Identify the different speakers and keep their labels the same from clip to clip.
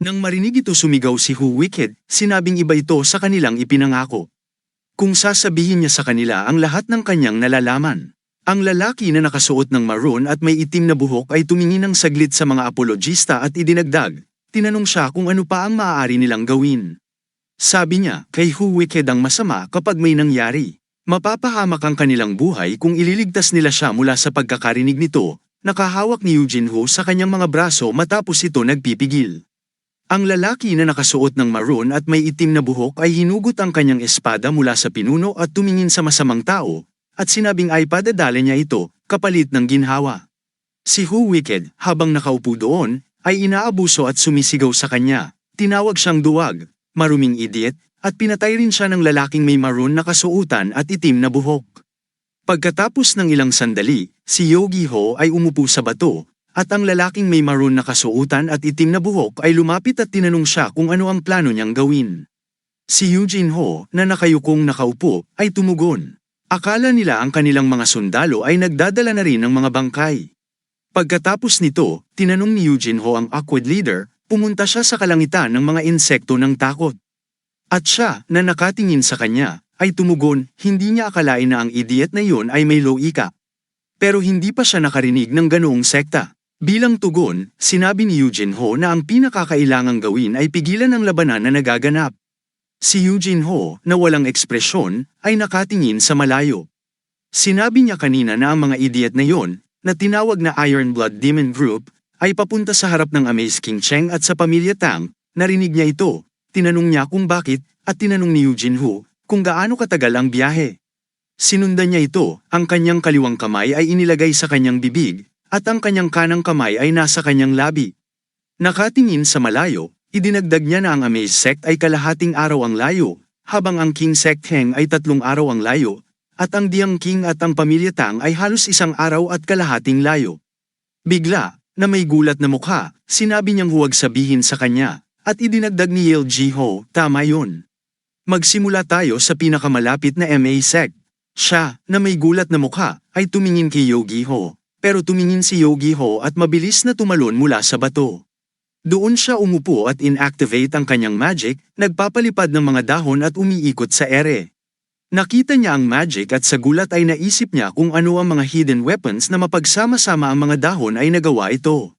Speaker 1: Nang marinig ito sumigaw si Who Wicked, sinabing iba ito sa kanilang ipinangako. Kung sasabihin niya sa kanila ang lahat ng kanyang nalalaman. Ang lalaki na nakasuot ng maroon at may itim na buhok ay tumingin ng saglit sa mga apologista at idinagdag. Tinanong siya kung ano pa ang maaari nilang gawin. Sabi niya, kay Who Wicked ang masama kapag may nangyari. Mapapahamak ang kanilang buhay kung ililigtas nila siya mula sa pagkakarinig nito. Nakahawak ni Eugene Ho sa kanyang mga braso matapos ito nagpipigil. Ang lalaki na nakasuot ng maroon at may itim na buhok ay hinugot ang kanyang espada mula sa pinuno at tumingin sa masamang tao, at sinabing ay padadala niya ito, kapalit ng ginhawa. Si Who Wicked, habang nakaupo doon, ay inaabuso at sumisigaw sa kanya. Tinawag siyang duwag, maruming idiot, at pinatay rin siya ng lalaking may maroon na kasuutan at itim na buhok. Pagkatapos ng ilang sandali, si Yogi Ho ay umupo sa bato, at ang lalaking may maroon na kasuutan at itim na buhok ay lumapit at tinanong siya kung ano ang plano niyang gawin. Si Eugene Ho, na nakayukong nakaupo, ay tumugon. Akala nila ang kanilang mga sundalo ay nagdadala na rin ng mga bangkay. Pagkatapos nito, tinanong ni Eugene Ho ang awkward leader, pumunta siya sa kalangitan ng mga insekto ng takot. At siya, na nakatingin sa kanya, ay tumugon, hindi niya akalain na ang idiot na yun ay may loika. Pero hindi pa siya nakarinig ng ganoong sekta. Bilang tugon, sinabi ni Eugene Ho na ang pinakakailangang gawin ay pigilan ang labanan na nagaganap. Si Eugene Ho, na walang ekspresyon, ay nakatingin sa malayo. Sinabi niya kanina na ang mga idiot na yon, na tinawag na Iron Blood Demon Group, ay papunta sa harap ng Amaze King Cheng at sa pamilya Tang, narinig niya ito, tinanong niya kung bakit, at tinanong ni Eugene Ho, kung gaano katagal ang biyahe. Sinundan niya ito, ang kanyang kaliwang kamay ay inilagay sa kanyang bibig, at ang kanyang kanang kamay ay nasa kanyang labi. Nakatingin sa malayo, idinagdag niya na ang Amaze Sect ay kalahating araw ang layo, habang ang King Sect Heng ay tatlong araw ang layo, at ang Diang King at ang pamilya Tang ay halos isang araw at kalahating layo. Bigla, na may gulat na mukha, sinabi niyang huwag sabihin sa kanya, at idinagdag ni Yale Ji Ho, tama yun. Magsimula tayo sa pinakamalapit na MA sect. Siya, na may gulat na mukha, ay tumingin kay Yogi Ho, pero tumingin si Yogi Ho at mabilis na tumalon mula sa bato. Doon siya umupo at inactivate ang kanyang magic, nagpapalipad ng mga dahon at umiikot sa ere. Nakita niya ang magic at sa gulat ay naisip niya kung ano ang mga hidden weapons na mapagsama-sama ang mga dahon ay nagawa ito.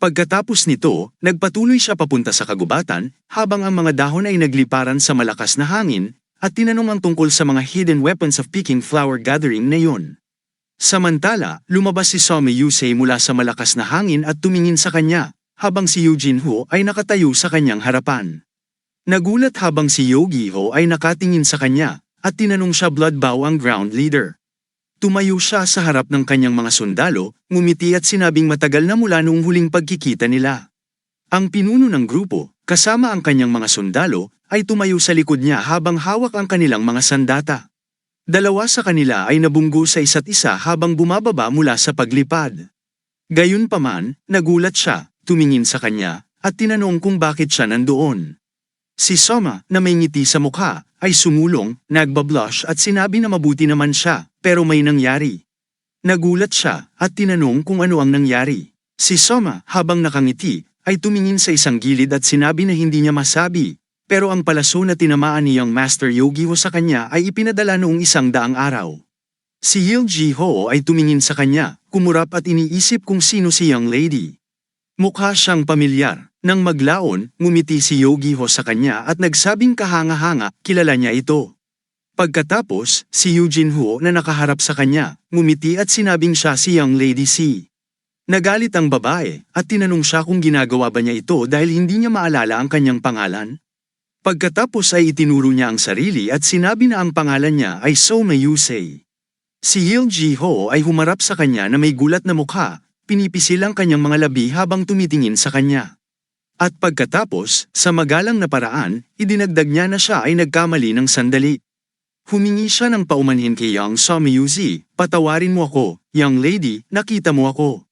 Speaker 1: Pagkatapos nito, nagpatuloy siya papunta sa kagubatan, habang ang mga dahon ay nagliparan sa malakas na hangin, at tinanong ang tungkol sa mga hidden weapons of picking flower gathering na yun. Samantala, lumabas si Somi Yusei mula sa malakas na hangin at tumingin sa kanya, habang si Eugene Ho ay nakatayo sa kanyang harapan. Nagulat habang si Yogi Ho ay nakatingin sa kanya, at tinanong siya Blood Bow ang ground leader. Tumayo siya sa harap ng kanyang mga sundalo, ngumiti at sinabing matagal na mula noong huling pagkikita nila. Ang pinuno ng grupo, kasama ang kanyang mga sundalo, ay tumayo sa likod niya habang hawak ang kanilang mga sandata. Dalawa sa kanila ay nabunggo sa isa't isa habang bumababa mula sa paglipad. Gayunpaman, nagulat siya, tumingin sa kanya, at tinanong kung bakit siya nandoon. Si Soma, na may ngiti sa mukha, ay sumulong, nagbablush at sinabi na mabuti naman siya, pero may nangyari. Nagulat siya, at tinanong kung ano ang nangyari. Si Soma, habang nakangiti, ay tumingin sa isang gilid at sinabi na hindi niya masabi, pero ang palaso na tinamaan niyang Master Yogi Ho sa kanya ay ipinadala noong isang daang araw. Si Hil Ji Ho ay tumingin sa kanya, kumurap at iniisip kung sino si young lady. Mukha siyang pamilyar, nang maglaon, ngumiti si Yogi Ho sa kanya at nagsabing kahanga-hanga, kilala niya ito. Pagkatapos, si Eugene Ho na nakaharap sa kanya, ngumiti at sinabing siya si Young Lady C. Nagalit ang babae, at tinanong siya kung ginagawa ba niya ito dahil hindi niya maalala ang kanyang pangalan. Pagkatapos ay itinuro niya ang sarili at sinabi na ang pangalan niya ay Soma Yusei. Si Hil Ji Ho ay humarap sa kanya na may gulat na mukha, pinipisil ang kanyang mga labi habang tumitingin sa kanya. At pagkatapos, sa magalang na paraan, idinagdag niya na siya ay nagkamali ng sandali. Humingi siya ng paumanhin kay Young Somiyuzi, patawarin mo ako, young lady, nakita mo ako.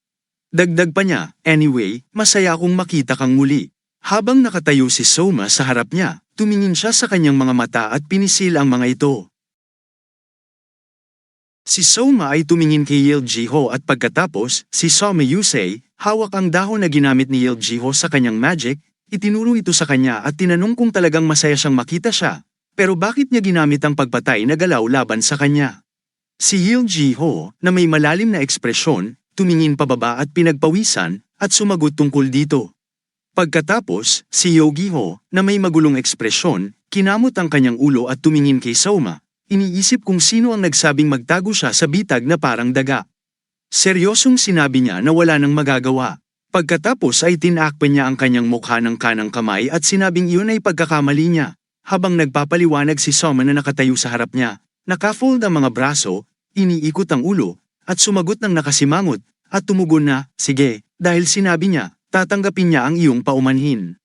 Speaker 1: Dagdag pa niya, anyway, masaya akong makita kang muli. Habang nakatayo si Soma sa harap niya, tumingin siya sa kanyang mga mata at pinisil ang mga ito. Si Soma ay tumingin kay Yil Jiho at pagkatapos, si Soma Yusei, hawak ang dahon na ginamit ni Yil Jiho sa kanyang magic, itinuro ito sa kanya at tinanong kung talagang masaya siyang makita siya. Pero bakit niya ginamit ang pagpatay na galaw laban sa kanya? Si Hil Ji Ho, na may malalim na ekspresyon, tumingin pababa at pinagpawisan, at sumagot tungkol dito. Pagkatapos, si Yogi Ho, na may magulong ekspresyon, kinamot ang kanyang ulo at tumingin kay Soma, iniisip kung sino ang nagsabing magtago siya sa bitag na parang daga. Seryosong sinabi niya na wala nang magagawa. Pagkatapos ay tinakpan niya ang kanyang mukha ng kanang kamay at sinabing iyon ay pagkakamali niya. Habang nagpapaliwanag si Soma na nakatayo sa harap niya, nakafold ang mga braso, iniikot ang ulo, at sumagot ng nakasimangot, at tumugon na, sige, dahil sinabi niya, tatanggapin niya ang iyong paumanhin.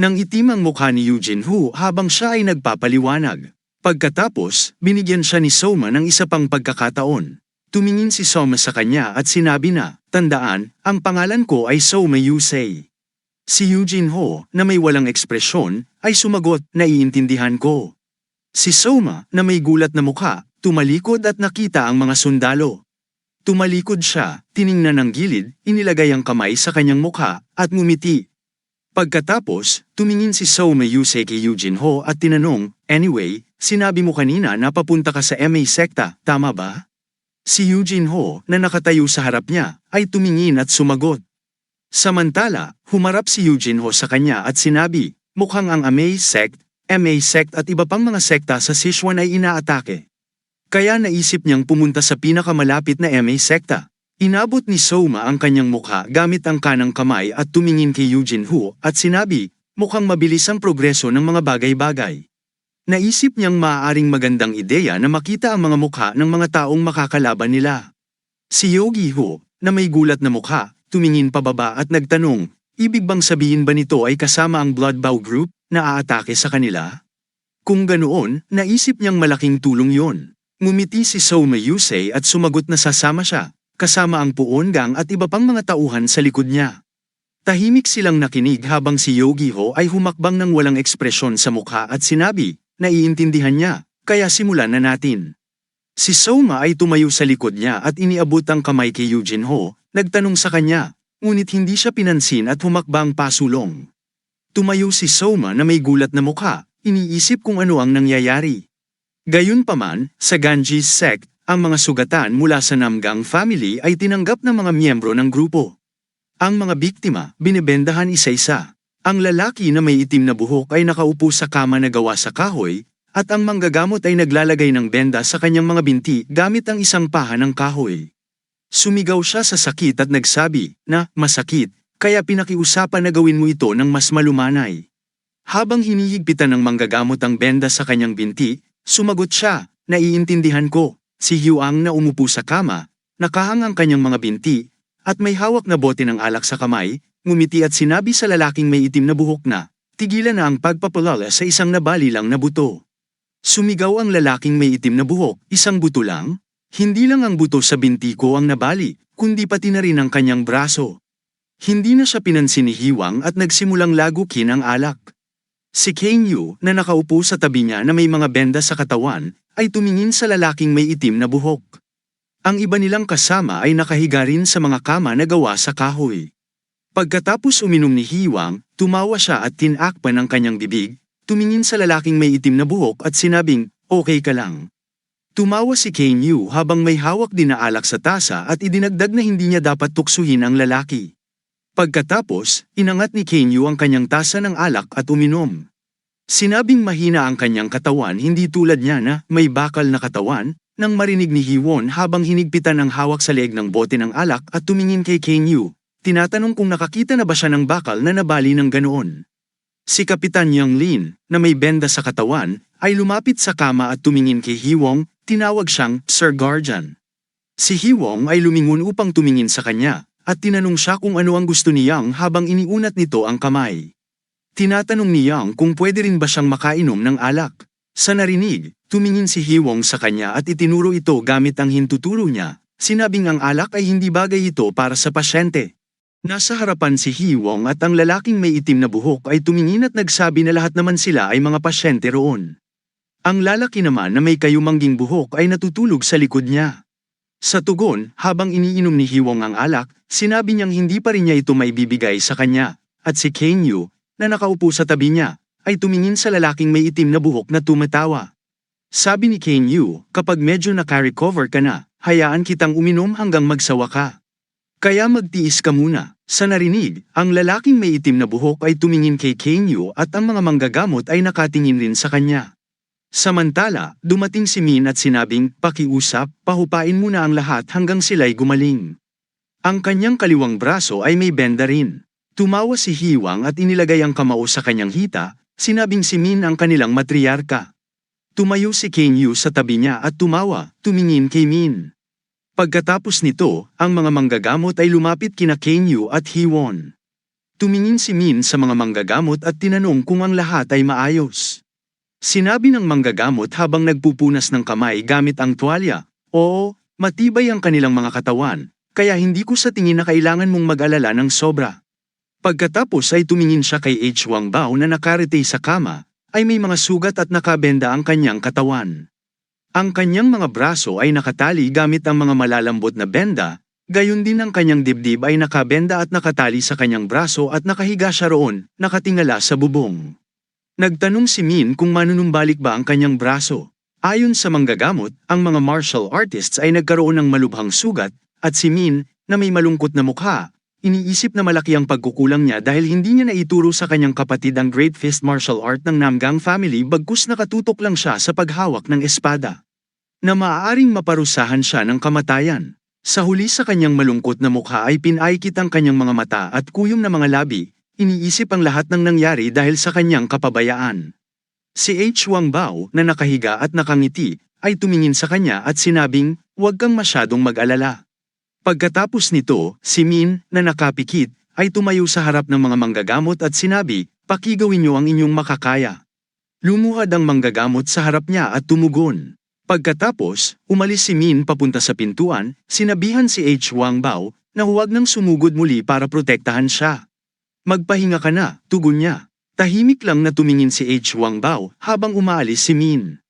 Speaker 1: Nang itim ang mukha ni Eugene Hu habang siya ay nagpapaliwanag. Pagkatapos, binigyan siya ni Soma ng isa pang pagkakataon. Tumingin si Soma sa kanya at sinabi na, Tandaan, ang pangalan ko ay Soma Yusei. Si Eugene Ho, na may walang ekspresyon, ay sumagot, naiintindihan ko. Si Soma, na may gulat na mukha, tumalikod at nakita ang mga sundalo. Tumalikod siya, tiningnan ng gilid, inilagay ang kamay sa kanyang mukha, at ngumiti. Pagkatapos, tumingin si Soma Yusei kay Eugene Ho at tinanong, Anyway, sinabi mo kanina na papunta ka sa MA sekta, tama ba? Si Eugene Ho, na nakatayo sa harap niya, ay tumingin at sumagot. Samantala, humarap si Eugene Ho sa kanya at sinabi, mukhang ang MA sect, MA sect at iba pang mga sekta sa Sichuan ay inaatake. Kaya naisip niyang pumunta sa pinakamalapit na MA sekta. Inabot ni Soma ang kanyang mukha gamit ang kanang kamay at tumingin kay Eugene Hu at sinabi, mukhang mabilis ang progreso ng mga bagay-bagay. Naisip niyang maaaring magandang ideya na makita ang mga mukha ng mga taong makakalaban nila. Si Yogi Hu, na may gulat na mukha, tumingin pababa at nagtanong, ibig bang sabihin ba nito ay kasama ang Blood Bow Group na aatake sa kanila? Kung ganoon, naisip niyang malaking tulong yon. Ngumiti si Soma Yusei at sumagot na sasama siya, kasama ang Puon Gang at iba pang mga tauhan sa likod niya. Tahimik silang nakinig habang si Yogi Ho ay humakbang ng walang ekspresyon sa mukha at sinabi, naiintindihan niya, kaya simulan na natin. Si Soma ay tumayo sa likod niya at iniabot ang kamay kay Eugene Ho, nagtanong sa kanya, ngunit hindi siya pinansin at humakbang pasulong. Tumayo si Soma na may gulat na mukha, iniisip kung ano ang nangyayari. Gayunpaman, sa Ganges sect, ang mga sugatan mula sa Namgang family ay tinanggap ng mga miyembro ng grupo. Ang mga biktima, binibendahan isa-isa. Ang lalaki na may itim na buhok ay nakaupo sa kama na gawa sa kahoy, at ang manggagamot ay naglalagay ng benda sa kanyang mga binti gamit ang isang paha ng kahoy. Sumigaw siya sa sakit at nagsabi na masakit, kaya pinakiusapan na gawin mo ito ng mas malumanay. Habang hinihigpitan ng manggagamot ang benda sa kanyang binti, sumagot siya, naiintindihan ko, si Huang na umupo sa kama, nakahang ang kanyang mga binti, at may hawak na bote ng alak sa kamay, ngumiti at sinabi sa lalaking may itim na buhok na, tigilan na ang pagpapalala sa isang nabali lang na buto. Sumigaw ang lalaking may itim na buhok, isang buto lang? Hindi lang ang buto sa binti ko ang nabali, kundi pati na rin ang kanyang braso. Hindi na siya pinansin ni Hiwang at nagsimulang lagukin ang alak. Si Kane Yu, na nakaupo sa tabi niya na may mga benda sa katawan, ay tumingin sa lalaking may itim na buhok. Ang iba nilang kasama ay nakahiga rin sa mga kama na gawa sa kahoy. Pagkatapos uminom ni Hiwang, tumawa siya at tinakpan ang kanyang bibig, tumingin sa lalaking may itim na buhok at sinabing, okay ka lang. Tumawa si Kane Yu habang may hawak din na alak sa tasa at idinagdag na hindi niya dapat tuksuhin ang lalaki. Pagkatapos, inangat ni Kane Yu ang kanyang tasa ng alak at uminom. Sinabing mahina ang kanyang katawan hindi tulad niya na may bakal na katawan, nang marinig ni Hiwon habang hinigpitan ang hawak sa leeg ng bote ng alak at tumingin kay Kane Yu, tinatanong kung nakakita na ba siya ng bakal na nabali ng ganoon. Si Kapitan Young Lin, na may benda sa katawan, ay lumapit sa kama at tumingin kay Hiwong, tinawag siyang Sir Guardian. Si Hiwong ay lumingon upang tumingin sa kanya, at tinanong siya kung ano ang gusto ni Yang habang iniunat nito ang kamay. Tinatanong ni Yang kung pwede rin ba siyang makainom ng alak. Sa narinig, tumingin si Hiwong sa kanya at itinuro ito gamit ang hintuturo niya, sinabing ang alak ay hindi bagay ito para sa pasyente. Nasa harapan si Hiwong at ang lalaking may itim na buhok ay tumingin at nagsabi na lahat naman sila ay mga pasyente roon. Ang lalaki naman na may kayumangging buhok ay natutulog sa likod niya. Sa tugon, habang iniinom ni Hiwong ang alak, sinabi niyang hindi pa rin niya ito maibibigay sa kanya, at si Kane Yu, na nakaupo sa tabi niya, ay tumingin sa lalaking may itim na buhok na tumatawa. Sabi ni Kane Yu, kapag medyo naka-recover ka na, hayaan kitang uminom hanggang magsawa ka. Kaya magtiis ka muna. Sa narinig, ang lalaking may itim na buhok ay tumingin kay Kane Yu at ang mga manggagamot ay nakatingin rin sa kanya. Samantala, dumating si Min at sinabing, pakiusap, pahupain muna ang lahat hanggang sila'y gumaling. Ang kanyang kaliwang braso ay may benda rin. Tumawa si Hiwang at inilagay ang kamao sa kanyang hita, sinabing si Min ang kanilang matriarka. Tumayo si Kane Yu sa tabi niya at tumawa, tumingin kay Min. Pagkatapos nito, ang mga manggagamot ay lumapit kina Kane Yu at Hiwon. Tumingin si Min sa mga manggagamot at tinanong kung ang lahat ay maayos. Sinabi ng manggagamot habang nagpupunas ng kamay gamit ang tuwalya, Oo, matibay ang kanilang mga katawan, kaya hindi ko sa tingin na kailangan mong mag-alala ng sobra. Pagkatapos ay tumingin siya kay H. Wang Bao na nakarete sa kama, ay may mga sugat at nakabenda ang kanyang katawan. Ang kanyang mga braso ay nakatali gamit ang mga malalambot na benda, gayon din ang kanyang dibdib ay nakabenda at nakatali sa kanyang braso at nakahiga siya roon, nakatingala sa bubong. Nagtanong si Min kung manunumbalik ba ang kanyang braso. Ayon sa manggagamot, ang mga martial artists ay nagkaroon ng malubhang sugat, at si Min, na may malungkot na mukha, iniisip na malaki ang pagkukulang niya dahil hindi niya naituro sa kanyang kapatid ang Great Fist martial art ng Namgang family bagkus nakatutok lang siya sa paghawak ng espada. Na maaaring maparusahan siya ng kamatayan. Sa huli sa kanyang malungkot na mukha ay pinaikit ang kanyang mga mata at kuyom na mga labi, iniisip ang lahat ng nangyari dahil sa kanyang kapabayaan. Si H. Wang Bao na nakahiga at nakangiti ay tumingin sa kanya at sinabing, huwag kang masyadong mag-alala. Pagkatapos nito, si Min na nakapikit ay tumayo sa harap ng mga manggagamot at sinabi, pakigawin niyo ang inyong makakaya. Lumuhad ang manggagamot sa harap niya at tumugon. Pagkatapos, umalis si Min papunta sa pintuan, sinabihan si H. Wang Bao na huwag nang sumugod muli para protektahan siya. Magpahinga ka na, tugon niya. Tahimik lang na tumingin si H. Wang Bao habang umaalis si Min.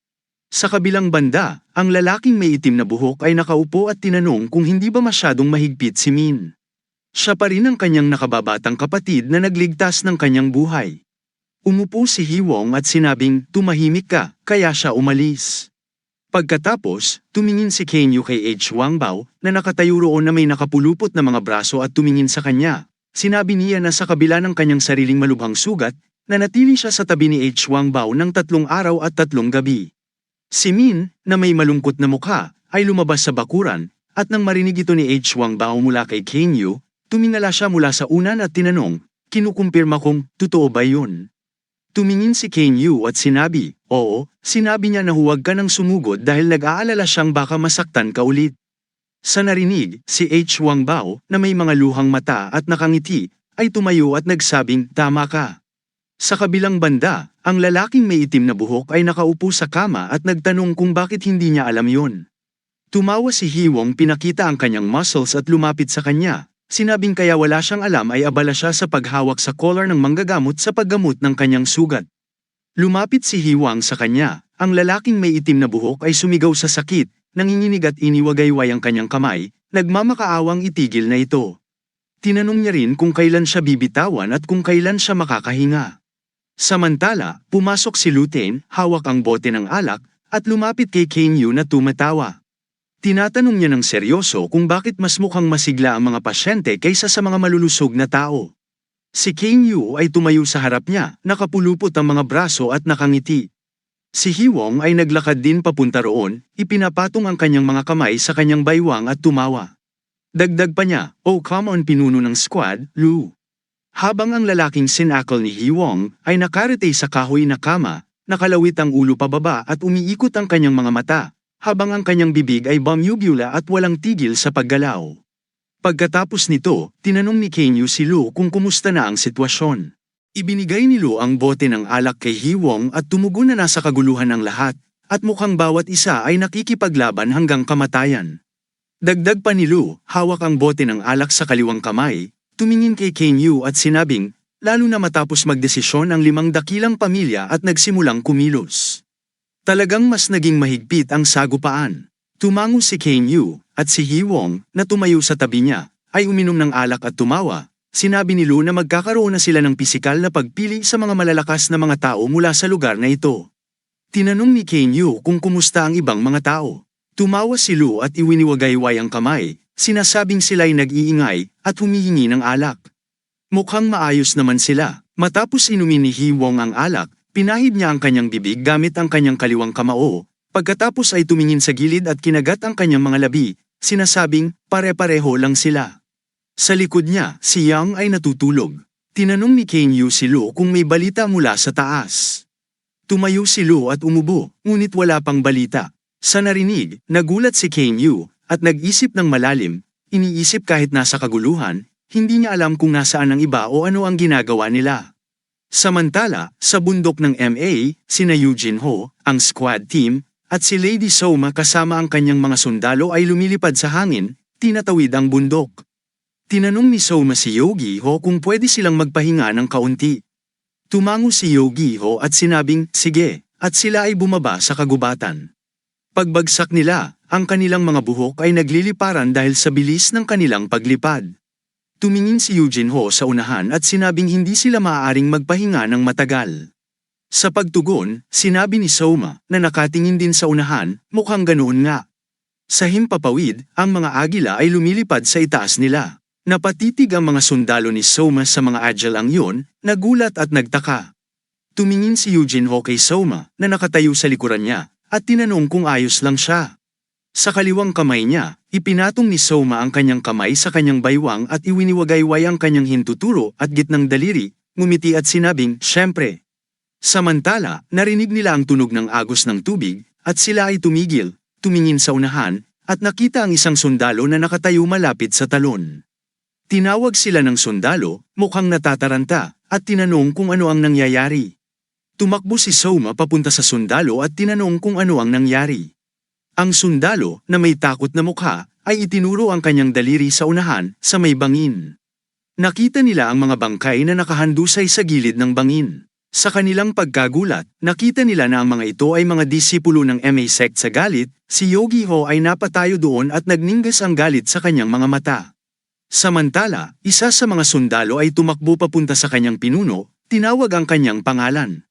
Speaker 1: Sa kabilang banda, ang lalaking may itim na buhok ay nakaupo at tinanong kung hindi ba masyadong mahigpit si Min. Siya pa rin ang kanyang nakababatang kapatid na nagligtas ng kanyang buhay. Umupo si Hiwong at sinabing, tumahimik ka, kaya siya umalis. Pagkatapos, tumingin si Kenyu kay H. Wang Bao na nakatayo roon na may nakapulupot na mga braso at tumingin sa kanya. Sinabi niya na sa kabila ng kanyang sariling malubhang sugat, nanatili siya sa tabi ni H. Wang Bao ng tatlong araw at tatlong gabi. Si Min, na may malungkot na mukha, ay lumabas sa bakuran, at nang marinig ito ni H. Wang Bao mula kay Kenyu, tumingala siya mula sa unan at tinanong, kinukumpirma kong, totoo ba yun? Tumingin si Kenyu at sinabi, oo, sinabi niya na huwag ka nang sumugod dahil nag-aalala siyang baka masaktan ka ulit. Sa narinig, si H. Wang Bao, na may mga luhang mata at nakangiti, ay tumayo at nagsabing, tama ka. Sa kabilang banda, ang lalaking may itim na buhok ay nakaupo sa kama at nagtanong kung bakit hindi niya alam yon. Tumawa si Hiwong pinakita ang kanyang muscles at lumapit sa kanya, sinabing kaya wala siyang alam ay abala siya sa paghawak sa collar ng manggagamot sa paggamot ng kanyang sugat. Lumapit si Hiwang sa kanya, ang lalaking may itim na buhok ay sumigaw sa sakit, nanginginig at iniwagayway ang kanyang kamay, nagmamakaawang itigil na ito. Tinanong niya rin kung kailan siya bibitawan at kung kailan siya makakahinga. Samantala, pumasok si Luten, hawak ang bote ng alak, at lumapit kay Kenyu na tumatawa. Tinatanong niya ng seryoso kung bakit mas mukhang masigla ang mga pasyente kaysa sa mga malulusog na tao. Si Kenyu ay tumayo sa harap niya, nakapulupot ang mga braso at nakangiti. Si Hiwong ay naglakad din papunta roon, ipinapatong ang kanyang mga kamay sa kanyang baywang at tumawa. Dagdag pa niya, oh come on pinuno ng squad, Lu. Habang ang lalaking sinakal ni Hiwong ay nakarete sa kahoy na kama, nakalawit ang ulo pababa at umiikot ang kanyang mga mata, habang ang kanyang bibig ay bumubula at walang tigil sa paggalaw. Pagkatapos nito, tinanong ni Kenyu si Lu kung kumusta na ang sitwasyon. Ibinigay ni Lu ang bote ng alak kay Hiwong at tumugon na nasa kaguluhan ng lahat, at mukhang bawat isa ay nakikipaglaban hanggang kamatayan. Dagdag pa ni Lu, hawak ang bote ng alak sa kaliwang kamay, tumingin kay Kenyu at sinabing, lalo na matapos magdesisyon ang limang dakilang pamilya at nagsimulang kumilos. Talagang mas naging mahigpit ang sagupaan. Tumango si Kenyu, at si Hiwong, na tumayo sa tabi niya, ay uminom ng alak at tumawa, sinabi ni Lu na magkakaroon na sila ng pisikal na pagpili sa mga malalakas na mga tao mula sa lugar na ito. Tinanong ni Kane Yu kung kumusta ang ibang mga tao. Tumawa si Lu at iwiniwagayway ang kamay, sinasabing sila'y nag-iingay at humihingi ng alak. Mukhang maayos naman sila. Matapos inumin ni Hiwong ang alak, pinahid niya ang kanyang bibig gamit ang kanyang kaliwang kamao, pagkatapos ay tumingin sa gilid at kinagat ang kanyang mga labi, sinasabing pare-pareho lang sila. Sa likod niya, si Yang ay natutulog. Tinanong ni Kane Yu si Lu kung may balita mula sa taas. Tumayo si Lu at umubo, ngunit wala pang balita. Sa narinig, nagulat si Kane Yu, at nag-isip ng malalim, iniisip kahit nasa kaguluhan, hindi niya alam kung nasaan ang iba o ano ang ginagawa nila. Samantala, sa bundok ng MA, sina Eugene Ho, ang squad team, at si Lady Soma kasama ang kanyang mga sundalo ay lumilipad sa hangin, tinatawid ang bundok. Tinanong ni Soma si Yogi Ho kung pwede silang magpahinga ng kaunti. Tumango si Yogi Ho at sinabing, sige, at sila ay bumaba sa kagubatan. Pagbagsak nila, ang kanilang mga buhok ay nagliliparan dahil sa bilis ng kanilang paglipad. Tumingin si Eugene Ho sa unahan at sinabing hindi sila maaaring magpahinga ng matagal. Sa pagtugon, sinabi ni Soma na nakatingin din sa unahan, mukhang ganoon nga. Sa himpapawid, ang mga agila ay lumilipad sa itaas nila. Napatitig ang mga sundalo ni Soma sa mga agile ang yun, nagulat at nagtaka. Tumingin si Eugene Ho kay Soma na nakatayo sa likuran niya, at tinanong kung ayos lang siya. Sa kaliwang kamay niya, ipinatong ni Soma ang kanyang kamay sa kanyang baywang at iwiniwagayway ang kanyang hintuturo at gitnang daliri, ngumiti at sinabing, Siyempre. Samantala, narinig nila ang tunog ng agos ng tubig, at sila ay tumigil, tumingin sa unahan, at nakita ang isang sundalo na nakatayo malapit sa talon. Tinawag sila ng sundalo, mukhang natataranta, at tinanong kung ano ang nangyayari. Tumakbo si Soma papunta sa sundalo at tinanong kung ano ang nangyari. Ang sundalo, na may takot na mukha, ay itinuro ang kanyang daliri sa unahan, sa may bangin. Nakita nila ang mga bangkay na nakahandusay sa gilid ng bangin. Sa kanilang pagkagulat, nakita nila na ang mga ito ay mga disipulo ng MA sect sa galit, si Yogi Ho ay napatayo doon at nagningas ang galit sa kanyang mga mata. Samantala, isa sa mga sundalo ay tumakbo papunta sa kanyang pinuno, tinawag ang kanyang pangalan.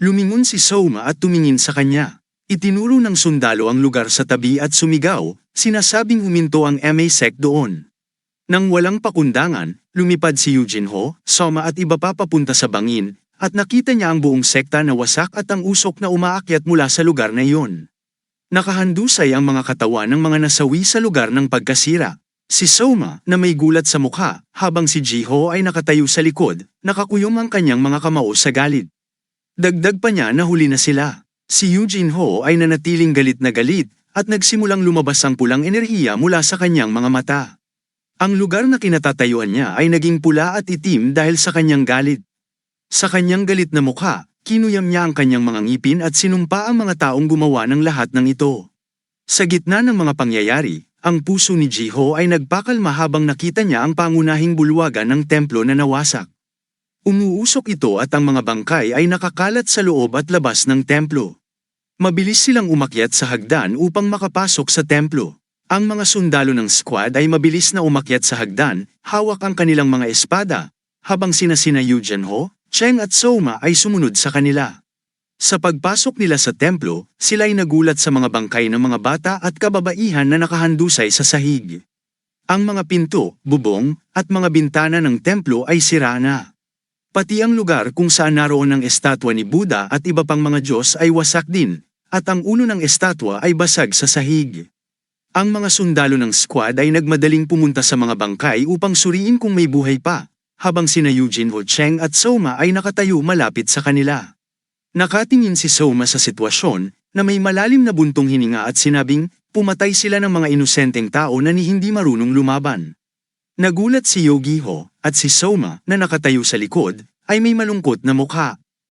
Speaker 1: Lumingon si Soma at tumingin sa kanya. Itinuro ng sundalo ang lugar sa tabi at sumigaw, sinasabing huminto ang MA sect doon. Nang walang pakundangan, lumipad si Eugene Ho, Soma at iba pa papunta sa bangin, at nakita niya ang buong sekta na wasak at ang usok na umaakyat mula sa lugar na iyon. Nakahandusay ang mga katawan ng mga nasawi sa lugar ng pagkasira. Si Soma, na may gulat sa mukha, habang si Jiho ay nakatayo sa likod, nakakuyom ang kanyang mga kamao sa galit. Dagdag pa niya na huli na sila. Si Eugene Ho ay nanatiling galit na galit, at nagsimulang lumabas ang pulang enerhiya mula sa kanyang mga mata. Ang lugar na kinatatayuan niya ay naging pula at itim dahil sa kanyang galit. Sa kanyang galit na mukha, kinuyam niya ang kanyang mga ngipin at sinumpa ang mga taong gumawa ng lahat ng ito. Sa gitna ng mga pangyayari, ang puso ni Jiho ay nagpakalma habang nakita niya ang pangunahing bulwagan ng templo na nawasak. Umuusok ito at ang mga bangkay ay nakakalat sa loob at labas ng templo. Mabilis silang umakyat sa hagdan upang makapasok sa templo. Ang mga sundalo ng squad ay mabilis na umakyat sa hagdan, hawak ang kanilang mga espada, habang sinasina Eugene Ho, Cheng at Soma ay sumunod sa kanila. Sa pagpasok nila sa templo, sila'y nagulat sa mga bangkay ng mga bata at kababaihan na nakahandusay sa sahig. Ang mga pinto, bubong, at mga bintana ng templo ay sira na. Pati ang lugar kung saan naroon ang estatwa ni Buddha at iba pang mga Diyos ay wasak din, at ang ulo ng estatwa ay basag sa sahig. Ang mga sundalo ng squad ay nagmadaling pumunta sa mga bangkay upang suriin kung may buhay pa, habang sina Eugene Ho Cheng at Soma ay nakatayo malapit sa kanila. Nakatingin si Soma sa sitwasyon na may malalim na buntong hininga at sinabing pumatay sila ng mga inosenteng tao na ni hindi marunong lumaban. Nagulat si Yogi Ho at si Soma na nakatayo sa likod ay may malungkot na mukha.